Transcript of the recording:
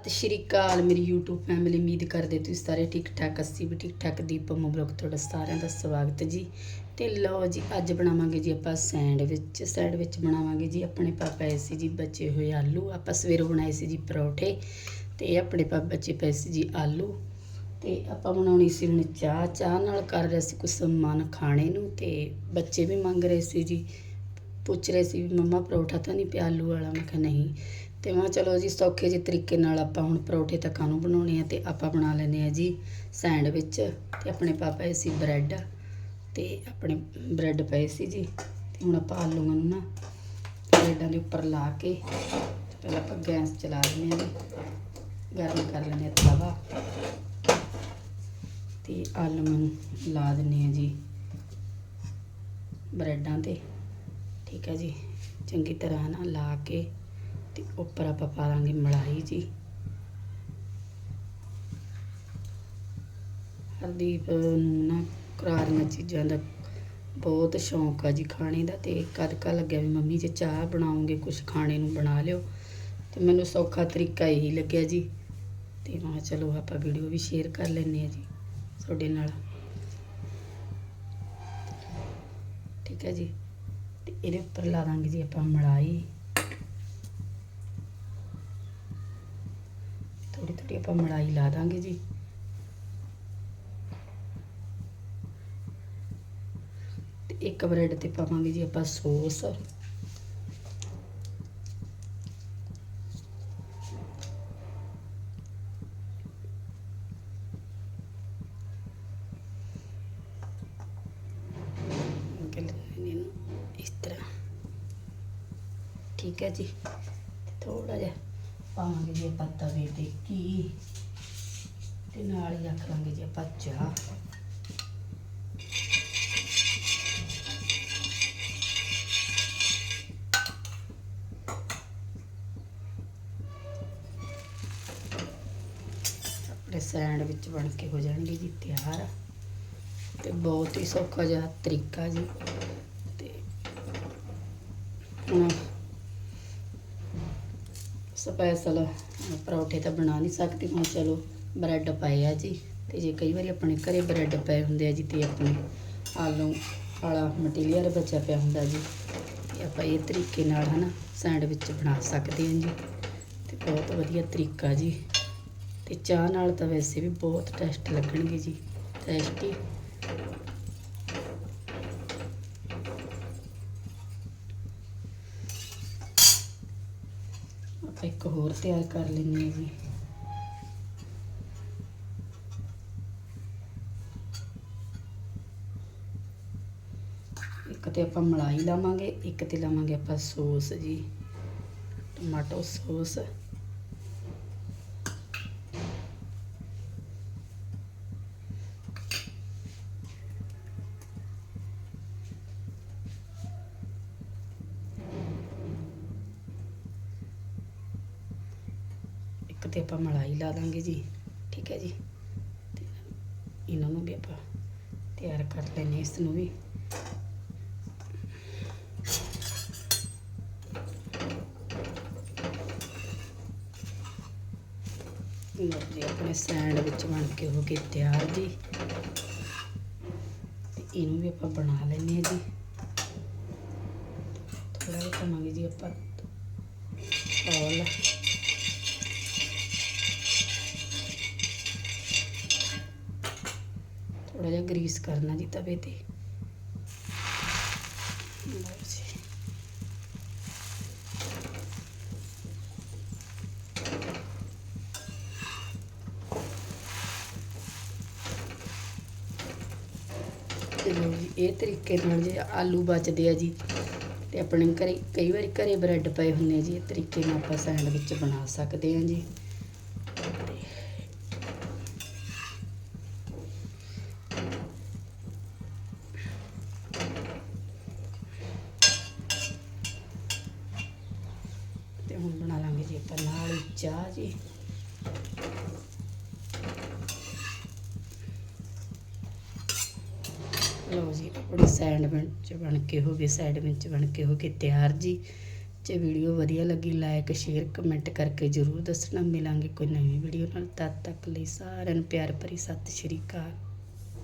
ਸਤਿ ਸ਼੍ਰੀ ਅਕਾਲ ਮੇਰੀ YouTube family ਉਮੀਦ ਕਰਦੇ ਤੁਸੀਂ ਸਾਰੇ ਠੀਕ ਠਾਕ ਅਸੀਂ ਵੀ ਠੀਕ ਠਾਕ ਦੀਪਮ ਬਲੌਗ ਤੁਹਾਡਾ ਸਾਰਿਆਂ ਦਾ ਸਵਾਗਤ ਜੀ। ਤੇ ਲਓ ਜੀ, ਅੱਜ ਬਣਾਵਾਂਗੇ ਜੀ ਆਪਾਂ ਸੈਂਡਵਿਚ ਸੈਂਡਵਿਚ ਬਣਾਵਾਂਗੇ ਜੀ। ਆਪਣੇ ਪਾ ਪਏ ਸੀ ਜੀ, ਬਚੇ ਹੋਏ ਆਲੂ। ਆਪਾਂ ਸਵੇਰੋਂ ਬਣਾਏ ਸੀ ਜੀ ਪਰੌਠੇ ਤੇ ਆਪਣੇ ਪਾ, ਬਚੇ ਪਏ ਸੀ ਜੀ ਆਲੂ। ਤੇ ਆਪਾਂ ਬਣਾਉਣੀ ਸੀ ਹੁਣ ਚਾਹ। ਚਾਹ ਨਾਲ ਕਰ ਰਹੇ ਸੀ ਕੁਛ ਸਮਾਨ ਖਾਣੇ ਨੂੰ ਤੇ ਬੱਚੇ ਵੀ ਮੰਗ ਰਹੇ ਸੀ ਜੀ। ਪੁੱਛ ਰਹੇ ਸੀ ਵੀ ਮੰਮਾ ਪਰੌਠਾ ਤਾਂ ਨਹੀਂ ਪਿਆ, ਆਲੂ ਵਾਲਾ? ਮੈਂ ਕਿਹਾ ਨਹੀਂ। ਤੇ ਮੈਂ ਚਲੋ ਜੀ, ਸੌਖੇ ਜਿਹੇ ਤਰੀਕੇ ਨਾਲ ਆਪਾਂ ਹੁਣ ਪਰੌਠੇ ਤਾਂ ਕਾਹਨੂੰ ਬਣਾਉਣੇ ਆ ਤੇ ਆਪਾਂ ਬਣਾ ਲੈਨੇ ਆ ਜੀ ਸੈਂਡਵਿਚ ਤੇ ਆਪਣੇ ਪਾ ਪਏ ਸੀ ਬ੍ਰੈਡ ਤੇ ਆਪਣੇ ਬ੍ਰੈਡ ਪਏ ਸੀ ਜੀ ਤੇ ਹੁਣ ਆਪਾਂ ਆਲੂਆਂ ਨੂੰ ਨਾ ਬ੍ਰੈਡਾਂ ਦੇ ਉੱਪਰ ਲਾ ਕੇ ਪਹਿਲਾਂ ਆਪਾਂ ਗੈਸ ਚਲਾ ਦਿੰਦੇ ਆ ਜੀ, ਗਰਮ ਕਰ ਲੈਂਦੇ ਆ ਤਵਾ ਤੇ ਆਲੂਆਂ ਨੂੰ ਲਾ ਦਿੰਨੇ ਆ ਜੀ ਬ੍ਰੈਡਾਂ ਤੇ, ਠੀਕ ਹੈ ਜੀ, ਚੰਗੀ ਤਰ੍ਹਾਂ ਨਾਲ ਲਾ ਕੇ ਤੇ ਉੱਪਰ ਆਪਾਂ ਪਾ ਦਾਂਗੇ ਮਲਾਈ ਜੀ। ਹਰਦੀਪ ਨੂੰ ਨਾ ਕਰਾਰੀਆਂ ਚੀਜ਼ਾਂ ਦਾ ਬਹੁਤ ਸ਼ੌਂਕ ਆ ਜੀ ਖਾਣੇ ਦਾ ਤੇ ਕਦ ਕਾ ਲੱਗਿਆ ਵੀ ਮੰਮੀ ਜੇ ਚਾਹ ਬਣਾਉਂਗੇ ਕੁਝ ਖਾਣੇ ਨੂੰ ਬਣਾ ਲਿਓ। ਤੇ ਮੈਨੂੰ ਸੌਖਾ ਤਰੀਕਾ ਇਹੀ ਲੱਗਿਆ ਜੀ। ਤੇ ਮੈਂ ਕਿਹਾ ਚਲੋ ਆਪਾਂ ਵੀਡੀਓ ਵੀ ਸ਼ੇਅਰ ਕਰ ਲੈਂਦੇ ਆ ਜੀ ਤੁਹਾਡੇ ਨਾਲ। ਠੀਕ ਹੈ ਜੀ। ਤੇ ਇਹਦੇ ਉੱਪਰ ਲਾ ਦਾਂਗੇ ਜੀ ਆਪਾਂ ਮਲਾਈ। ਥੋੜੀ ਆਪਾਂ ਮਲਾਈ ਲਾ ਦਾਂਗੇ ਜੀ। ਤੇ ਇੱਕ ਬ੍ਰੈਡ ਤੇ ਪਾਵਾਂਗੇ ਜੀ ਆਪਾਂ ਸੌਸ। ਇਸ ਤਰ੍ਹਾਂ। ਠੀਕ ਹੈ ਜੀ। ਥੋੜਾ ਜਿਹਾ ਪਾਵਾਂਗੇ ਜੀ ਆਪਾਂ ਤਵੇ ਤੇ ਕੀ ਤੇ ਨਾਲ ਹੀ ਰੱਖ ਲਾਂਗੇ ਜੀ ਆਪਾਂ ਚਾਹ। ਆਪਣੇ ਸੈਂਡਵਿਚ ਬਣ ਕੇ ਹੋ ਜਾਣਗੇ ਜੀ ਤਿਆਰ। ਤੇ ਬਹੁਤ ਹੀ ਸੌਖਾ ਜਿਹਾ ਤਰੀਕਾ ਜੀ। ਤੇ ਹੁਣ ਸਪੈਸ਼ਲ ਪਰੌਠੇ ਤਾਂ ਬਣਾ ਨਹੀਂ ਸਕਦੀ। ਹੁਣ ਚਲੋ ਬ੍ਰੈਡ ਪਾਏ ਆ ਜੀ। ਤੇ ਜੇ ਕਈ ਵਾਰੀ ਆਪਣੇ ਘਰੇ ਬ੍ਰੈਡ ਪਏ ਹੁੰਦੇ ਆ ਜੀ ਤੇ ਆਪਣੇ ਆਲੂ ਵਾਲਾ ਮਟੀਰੀਅਲ ਬਚਿਆ ਪਿਆ ਹੁੰਦਾ ਜੀ। ਤੇ ਆਪਾਂ ਇਹ ਤਰੀਕੇ ਨਾਲ ਹਨਾ ਸੈਂਡਵਿਚ ਬਣਾ ਸਕਦੇ ਹਾਂ ਜੀ। ਤੇ ਬਹੁਤ ਵਧੀਆ ਤਰੀਕਾ ਜੀ। ਤੇ ਚਾਹ ਨਾਲ ਤਾਂ ਵੈਸੇ ਵੀ ਬਹੁਤ ਟੇਸਟ ਲੱਗਣਗੇ ਜੀ। ਟੇਸਟੀ ਇੱਕ ਹੋਰ ਤਿਆਰ ਕਰ ਲੈਂਦੇ ਹਾਂ ਜੀ। ਇੱਕ ਤੇ ਆਪਾਂ ਮਲਾਈ ਲਾਵਾਂਗੇ, ਇੱਕ ਤੇ ਲਾਵਾਂਗੇ ਆਪਾਂ ਸੌਸ ਜੀ, ਟਮਾਟੋ ਸੌਸ। ਤੇ ਆਪਾਂ ਮਲਾਈ ਲਾ ਦਾਂਗੇ ਜੀ, ਠੀਕ ਹੈ ਜੀ। ਤੇ ਇਹਨਾਂ ਨੂੰ ਵੀ ਆਪਾਂ ਤਿਆਰ ਕਰ ਲੈਨੇ ਇਸ ਨੂੰ ਵੀ। ਜੀ, ਆਪਣੇ ਸੈਂਡਵਿਚ ਬਣ ਕੇ ਹੋ ਗਏ ਤਿਆਰ ਜੀ। ਤੇ ਇਹਨੂੰ ਵੀ ਆਪਾਂ ਬਣਾ ਲੈਨੇ ਆ ਜੀ। ਥੋੜਾ ਜਿਹਾ ਪਾਵਾਂਗੇ ਜੀ ਆਪਾਂ। ਔਲ। ਗਰੀਸ ਕਰਨਾ ਜੀ ਤਵੇ ਤੇ। ਲਓ ਜੀ। ਇਹ ਤਰੀਕੇ ਨਾਲ ਜੇ ਆਲੂ ਬਚਦੇ ਆ ਜੀ, ਤੇ ਆਪਣੇ ਘਰੇ ਕਈ ਵਾਰੀ ਘਰੇ ਬ੍ਰੈਡ ਪਏ ਹੁੰਦੇ ਆ ਜੀ, ਇਹ ਤਰੀਕੇ ਨਾਲ ਆਪਾਂ ਸੈਂਡਵਿਚ ਬਣਾ ਸਕਦੇ ਹਾਂ ਜੀ। ਚਾਹ ਜੀ। ਲਓ ਜੀ, ਆਪਣੀ ਸੈਂਡਵਿਚ ਬਣ ਕੇ ਹੋ ਗਏ ਸੈਂਡਵਿਚ ਬਣ ਕੇ ਹੋ ਕੇ ਤਿਆਰ ਜੀ। ਜੇ ਵੀਡੀਓ ਵਧੀਆ ਲੱਗੀ ਲਾਈਕ ਸ਼ੇਅਰ ਕਮੈਂਟ ਕਰਕੇ ਜਰੂਰ ਦੱਸਣਾ। ਮਿਲਾਂਗੇ ਕੋਈ ਨਵੀਂ ਵੀਡੀਓ ਨਾਲ। ਤਦ ਤੱਕ ਲਈ ਸਾਰਿਆਂ ਨੂੰ ਪਿਆਰ ਭਰੀ ਸਤਿ ਸ਼੍ਰੀ ਅਕਾਲ।